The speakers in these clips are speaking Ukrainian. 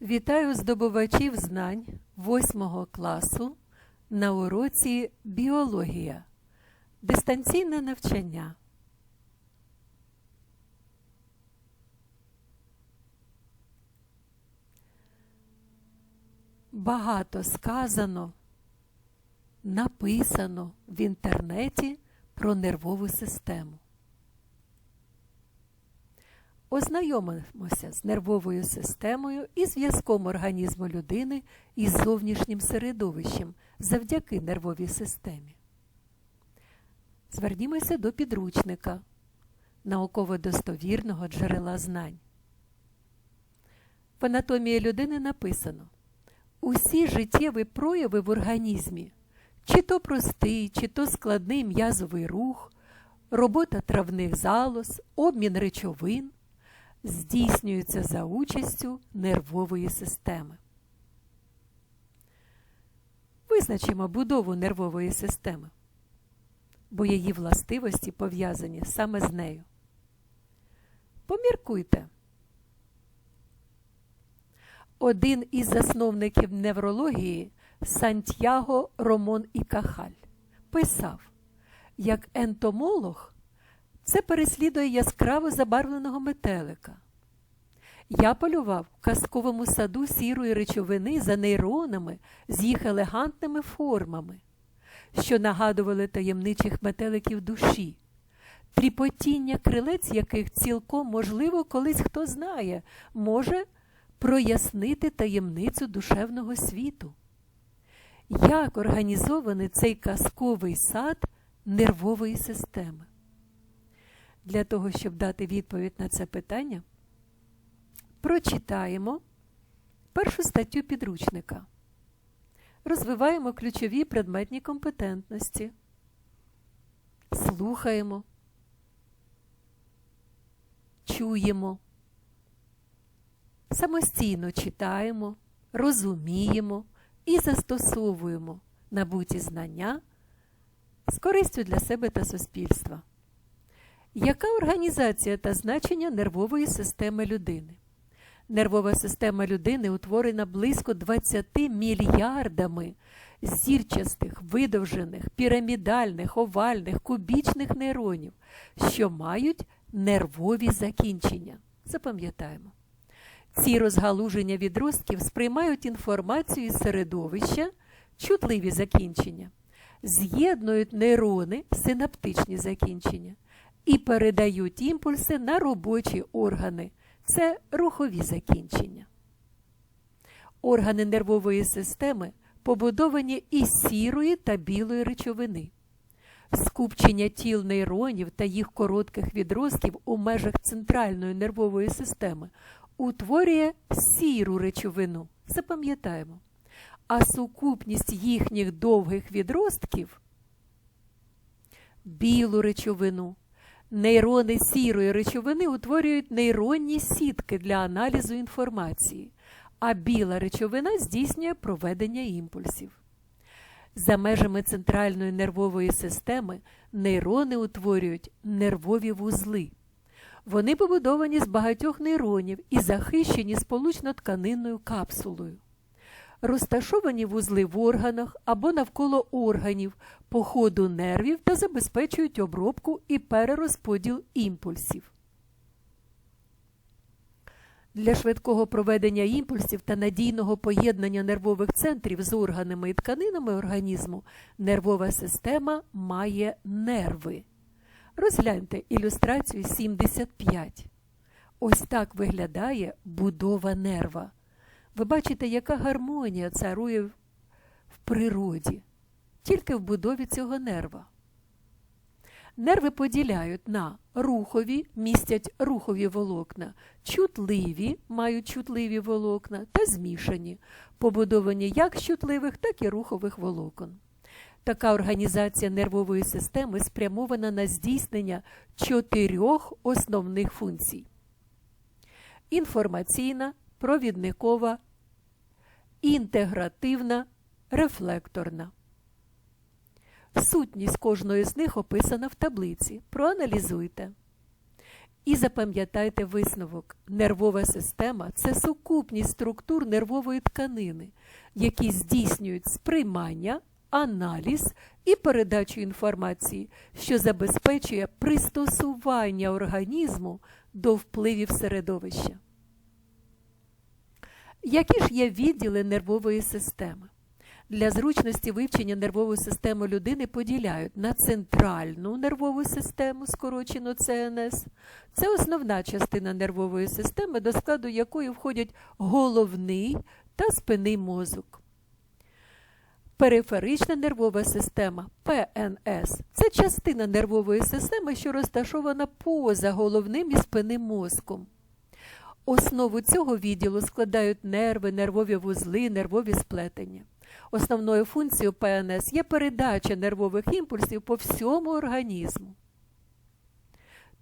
Вітаю здобувачів знань 8 класу на уроці Біологія. Дистанційне навчання. Багато сказано, написано в інтернеті про нервову систему. Ознайомимося з нервовою системою і зв'язком організму людини із зовнішнім середовищем завдяки нервовій системі. Звернімося до підручника науково-достовірного джерела знань. В анатомії людини написано усі життєві прояви в організмі, чи то простий, чи то складний м'язовий рух, робота травних залоз, обмін речовин здійснюються за участю нервової системи. Визначимо будову нервової системи, бо її властивості пов'язані саме з нею. Поміркуйте. Один із засновників неврології Сантьяго Ромон і Кахаль писав, як ентомолог це переслідує яскраво забарвленого метелика. Я полював в казковому саду сірої речовини за нейронами з їх елегантними формами, що нагадували таємничих метеликів душі, тріпотіння крилець яких цілком можливо, колись хто знає, може прояснити таємницю душевного світу. Як організований цей казковий сад нервової системи? Для того, щоб дати відповідь на це питання, прочитаємо першу статтю підручника. Розвиваємо ключові предметні компетентності, слухаємо, чуємо, самостійно читаємо, розуміємо і застосовуємо набуті знання з користю для себе та суспільства. Яка організація та значення нервової системи людини? Нервова система людини утворена близько 20 мільярдами зірчастих, видовжених, пірамідальних, овальних, кубічних нейронів, що мають нервові закінчення. Запам'ятаємо. Ці розгалуження відростків сприймають інформацію із середовища, чутливі закінчення, з'єднують нейрони, синаптичні закінчення і передають імпульси на робочі органи. Це рухові закінчення. Органи нервової системи побудовані із сірої та білої речовини. Скупчення тіл нейронів та їх коротких відростків у межах центральної нервової системи утворює сіру речовину. Запам'ятаємо. А сукупність їхніх довгих відростків білу речовину. Нейрони сірої речовини утворюють нейронні сітки для аналізу інформації, а біла речовина здійснює проведення імпульсів. За межами центральної нервової системи нейрони утворюють нервові вузли. Вони побудовані з багатьох нейронів і захищені сполучно-тканинною капсулою. Розташовані вузли в органах або навколо органів по ходу нервів та забезпечують обробку і перерозподіл імпульсів. Для швидкого проведення імпульсів та надійного поєднання нервових центрів з органами і тканинами організму нервова система має нерви. Розгляньте ілюстрацію 75. Ось так виглядає будова нерва. Ви бачите, яка гармонія царує в природі, тільки в будові цього нерва. Нерви поділяють на рухові, містять рухові волокна, чутливі, мають чутливі волокна та змішані, побудовані як чутливих, так і рухових волокон. Така організація нервової системи спрямована на здійснення чотирьох основних функцій: інформаційна, провідникова, інтегративна, рефлекторна. Сутність кожної з них описана в таблиці. Проаналізуйте. І запам'ятайте висновок: нервова система це сукупність структур нервової тканини, які здійснюють сприймання, аналіз і передачу інформації, що забезпечує пристосування організму до впливів середовища. Які ж є відділи нервової системи? Для зручності вивчення нервової системи людини поділяють на центральну нервову систему, скорочено ЦНС. Це основна частина нервової системи, до складу якої входять головний та спинний мозок. Периферична нервова система ПНС це частина нервової системи, що розташована поза головним і спинним мозком. Основу цього відділу складають нерви, нервові вузли, нервові сплетення. Основною функцією ПНС є передача нервових імпульсів по всьому організму.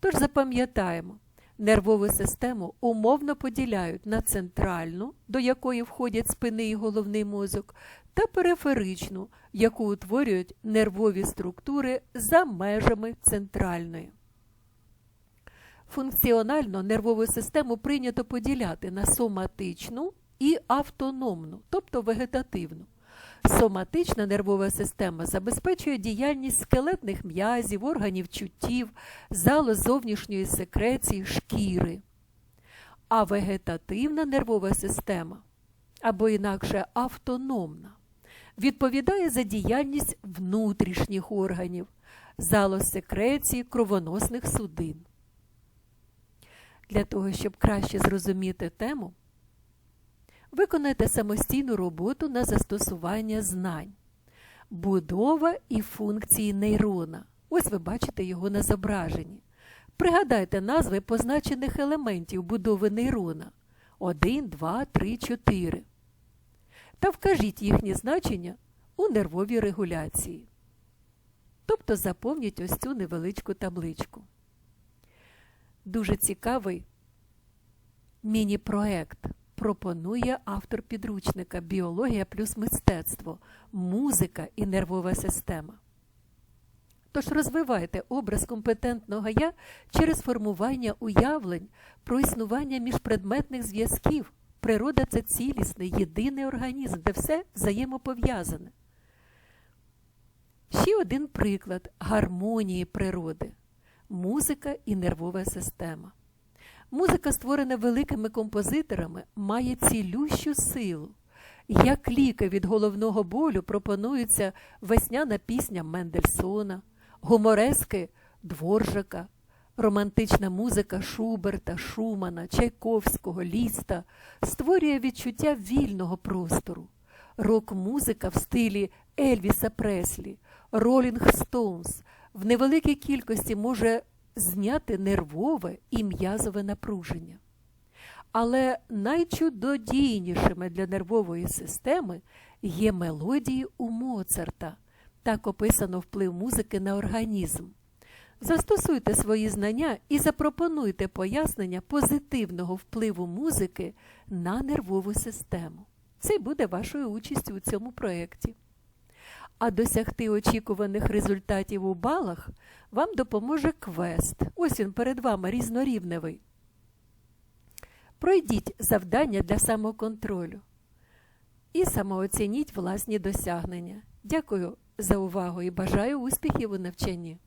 Тож запам'ятаємо, нервову систему умовно поділяють на центральну, до якої входять спини і головний мозок, та периферичну, яку утворюють нервові структури за межами центральної. Функціонально нервову систему прийнято поділяти на соматичну і автономну, тобто вегетативну. Соматична нервова система забезпечує діяльність скелетних м'язів, органів чуттів, залоз зовнішньої секреції, шкіри. А вегетативна нервова система, або інакше автономна, відповідає за діяльність внутрішніх органів, залоз секреції кровоносних судин. Для того, щоб краще зрозуміти тему, виконайте самостійну роботу на застосування знань, будова і функції нейрона. Ось ви бачите його на зображенні. Пригадайте назви позначених елементів будови нейрона 1, 2, 3, 4. Та вкажіть їхні значення у нервовій регуляції. Тобто заповніть ось цю невеличку табличку. Дуже цікавий міні-проект пропонує автор підручника Біологія плюс мистецтво, музика і нервова система. Тож розвивайте образ компетентного я через формування уявлень про існування міжпредметних зв'язків. Природа це цілісний, єдиний організм, де все взаємопов'язане. Ще один приклад гармонії природи музика і нервова система. Музика, створена великими композиторами, має цілющу силу. Як ліки від головного болю пропонується весняна пісня Мендельсона, гуморески Дворжака, романтична музика Шуберта, Шумана, Чайковського, Ліста створює відчуття вільного простору. Рок-музика в стилі Ельвіса Преслі, Ролінг Стоунс в невеликій кількості може зняти нервове і м'язове напруження. Але найчудодійнішими для нервової системи є мелодії у Моцарта. Так описано вплив музики на організм. Застосуйте свої знання і запропонуйте пояснення позитивного впливу музики на нервову систему. Це буде вашою участю у цьому проєкті. А досягти очікуваних результатів у балах вам допоможе квест. Ось він перед вами різнорівневий. Пройдіть завдання для самоконтролю і самооцініть власні досягнення. Дякую за увагу і бажаю успіхів у навчанні.